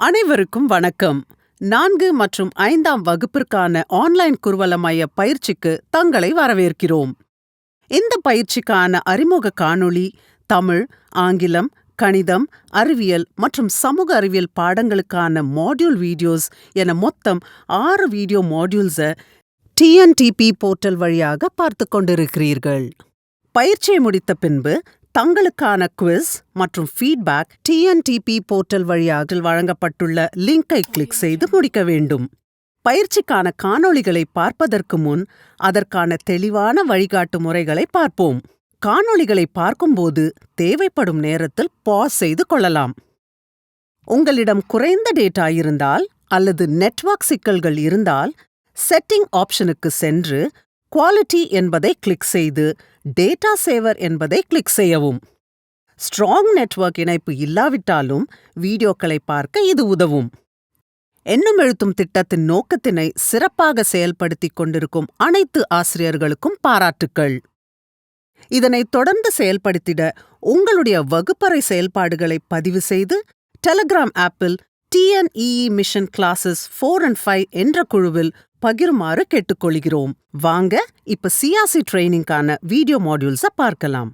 அனைவருக்கும் வணக்கம். நான்கு மற்றும் ஐந்தாம் வகுப்பிற்கான ஆன்லைன் குருவல மைய பயிற்சிக்கு தங்களை வரவேற்கிறோம். இந்த பயிற்சிக்கான அறிமுக காணொளி தமிழ் ஆங்கிலம் கணிதம் அறிவியல் மற்றும் சமூக அறிவியல் பாடங்களுக்கான மாடியூல் வீடியோஸ் என மொத்தம் ஆறு வீடியோ மாடியூல்ஸை டிஎன்டிபி போர்ட்டல் வழியாக பார்த்து கொண்டிருக்கிறீர்கள். பயிற்சியை முடித்த பின்பு தங்களுக்கான குவிஸ் மற்றும் ஃபீட்பேக் டிஎன்டிபி போர்ட்டல் வழியாக வழங்கப்பட்டுள்ள லிங்கை கிளிக் செய்து முடிக்க வேண்டும். பயிற்சிக்கான காணொளிகளை பார்ப்பதற்கு முன் அதற்கான தெளிவான வழிகாட்டு முறைகளை பார்ப்போம். காணொளிகளை பார்க்கும்போது தேவைப்படும் நேரத்தில் பாஸ் செய்து கொள்ளலாம். உங்களிடம் குறைந்த டேட்டா இருந்தால் அல்லது நெட்வொர்க் சிக்கல்கள் இருந்தால் செட்டிங் ஆப்ஷனுக்கு சென்று குவாலிட்டி என்பதை கிளிக் செய்து டேட்டா சேவர் என்பதை கிளிக் செய்யவும். ஸ்ட்ராங் நெட்வொர்க் இணைப்பு இல்லாவிட்டாலும் வீடியோக்களை பார்க்க இது உதவும். எண்ணும் எழுத்தும் திட்டத்தின் நோக்கத்தினை சிறப்பாக செயல்படுத்திக் கொண்டிருக்கும் அனைத்து ஆசிரியர்களுக்கும் பாராட்டுக்கள். இதனை தொடர்ந்து செயல்படுத்திட உங்களுடைய வகுப்பறை செயல்பாடுகளை பதிவு செய்து டெலகிராம் ஆப்பில் TNEE mission classes four and five என்ற குழுவில் பகிருமாறு கேட்டுக்கொள்கிறோம். வாங்க இப்ப சிஆர்சி ட்ரைனிங்கான வீடியோ மாடியூல்ஸை பார்க்கலாம்.